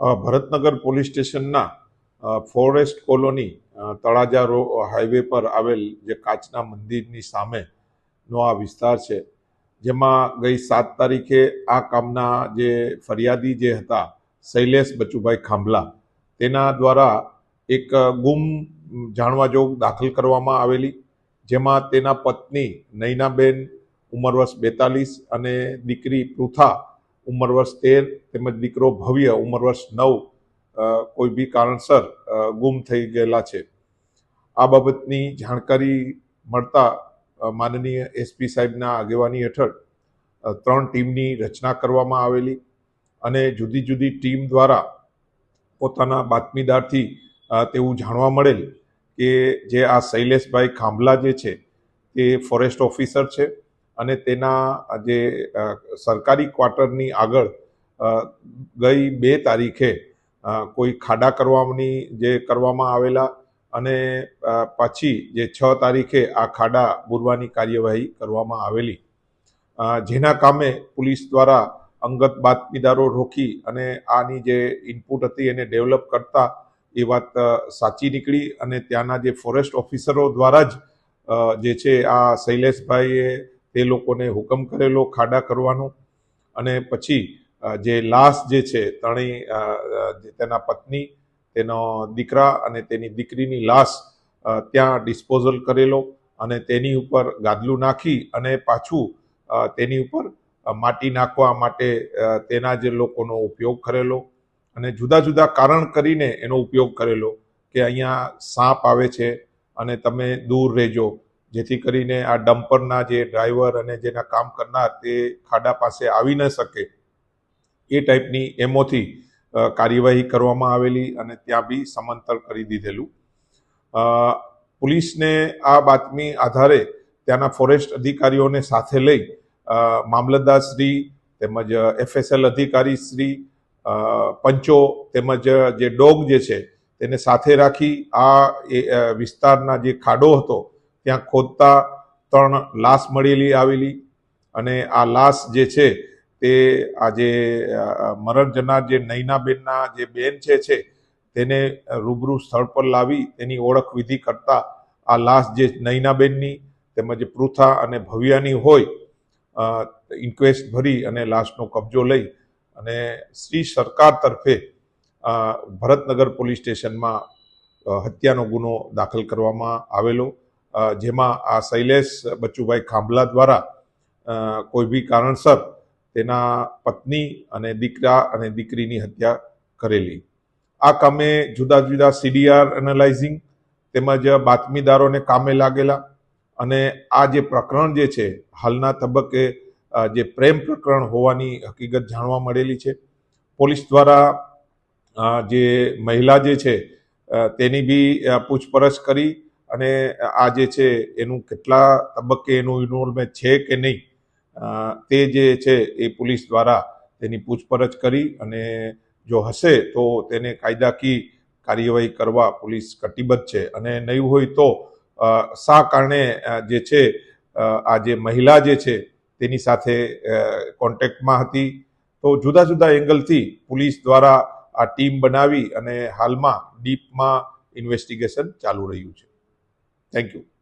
Bharatnagar police સ્ટેશનના forest colony Talaja road, highway પર આવેલ જે કાચના મંદિરની સામેનો આ વિસ્તાર છે, જેમાં ગઈ સાત તારીખે આ કામના જે ફરિયાદી જે હતા, શૈલેષ બચુભાઈ ખાંભલા, તેના દ્વારા એક ગુમ જાણવા જોગ દાખલ કરવામાં આવેલી, જેમાં તેના પત્ની નૈનાબેન ઉંમર વર્ષ બેતાલીસ અને દીકરી પૃથા ઉંમર વર્ષ તેર તેમજ દીકરો ભવ્ય ઉંમર વર્ષ નવ કોઈ બી કારણસર ગુમ થઈ ગયેલા છે. આ બાબતની જાણકારી મળતા માનનીય એસપી સાહેબના આગેવાની હેઠળ ત્રણ ટીમની રચના કરવામાં આવેલી અને જુદી જુદી ટીમ દ્વારા પોતાના બાતમીદારથી તેવું જાણવા મળેલ કે જે આ શૈલેષભાઈ ખાંભલા જે છે તે ફોરેસ્ટ ઓફિસર છે. અને તેના જે સરકારી ક્વાર્ટરની આગળ ગઈ બે તારીખે કોઈ ખાડા કરવાની જે કરવામાં આવેલા અને પછી જે છ તારીખે આ ખાડા બુરવાની કાર્યવાહી કરવામાં આવેલી. જેના કામે પોલીસ દ્વારા અંગત બાતમીદારો રોકી અને આની જે ઇનપુટ હતી એને ડેવલપ કરતા એ વાત સાચી નીકળી અને ત્યાંના જે ફોરેસ્ટ ઓફિસરો દ્વારા જ જે છે આ શૈલેષભાઈએ તે લોકોને હુકમ કરેલો, ખાડા કરવાનો અને પછી જે લાશ જે છે, ત્રણેય તેના પત્ની, તેનો દીકરા અને તેની દીકરીની લાશ ત્યાં ડિસ્પોઝલ કરેલો અને તેની ઉપર ગાદલું નાખી અને પાછું તેની ઉપર માટી નાખવા માટે તેના જે લોકોનો ઉપયોગ કરેલો અને જુદા જુદા કારણ કરીને એનો ઉપયોગ કરેલો કે અહીંયા સાપ આવે છે અને તમે દૂર રહેજો. જેથી કરીને આ ડમ્પરના જે ડ્રાઈવર અને જેના કામ કરનાર તે ખાડા પાસે આવી ન શકે એ ટાઈપની એમોથી કાર્યવાહી કરવામાં આવેલી અને ત્યાં બી સમાંતર કરી દીધેલું. પોલીસને આ બાતમી આધારે ત્યાંના ફોરેસ્ટ અધિકારીઓને સાથે લઈ મામલતદારશ્રી તેમજ એફએસએલ અધિકારી શ્રી પંચો તેમજ જે ડોગ જે છે તેને સાથે રાખી આ વિસ્તારના જે ખાડો હતો ત્યાં ખોદતા ત્રણ લાશ મળેલી આવેલી અને આ લાશ જે છે તે આજે જે મરણ જનાર જે નૈનાબેનના જે બેન છે છે તેને રૂબરૂ સ્થળ પર લાવી તેની ઓળખ વિધિ કરતા આ લાશ જે નૈનાબેનની તેમજ પૃથા અને ભવ્યાની હોય ઇન્ક્વેસ્ટ ભરી અને લાશનો કબજો લઈ અને શ્રી સરકાર તરફે ભરતનગર પોલીસ સ્ટેશનમાં હત્યાનો ગુનો દાખલ કરવામાં આવેલો. જેમાં આ શૈલેષ બચુભાઈ ખાંભલા દ્વારા કોઈ બી કારણસર તેના પત્ની અને દીકરા અને દીકરીની હત્યા કરેલી. આ કામે જુદા જુદા સીડીઆર એનાલાઇઝિંગ તેમજ બાતમીદારોને કામે લાગેલા અને આ જે પ્રકરણ જે છે, હાલના તબક્કે જે પ્રેમ પ્રકરણ હોવાની હકીકત જાણવા મળેલી છે. પોલીસ દ્વારા જે મહિલા જે છે તેની બી પૂછપરછ કરી અને આ જે છે, એનું કેટલા તબક્કે એનું ઇન્વોલ્વમેન્ટ છે કે નહીં તે જે છે, એ પોલીસ દ્વારા તેની પૂછપરછ કરી અને જો હશે તો તેને કાયદાકીય કાર્યવાહી કરવા પોલીસ કટિબદ્ધ છે. અને નહીં હોય તો શા કારણે જે છે આ જે મહિલા જે છે, તેની સાથે કોન્ટેક્ટમાં હતી? તો જુદા જુદા એંગલથી પોલીસ દ્વારા આ ટીમ બનાવી અને હાલમાં ડીપમાં ઇન્વેસ્ટિગેશન ચાલુ રહ્યું છે. Thank you.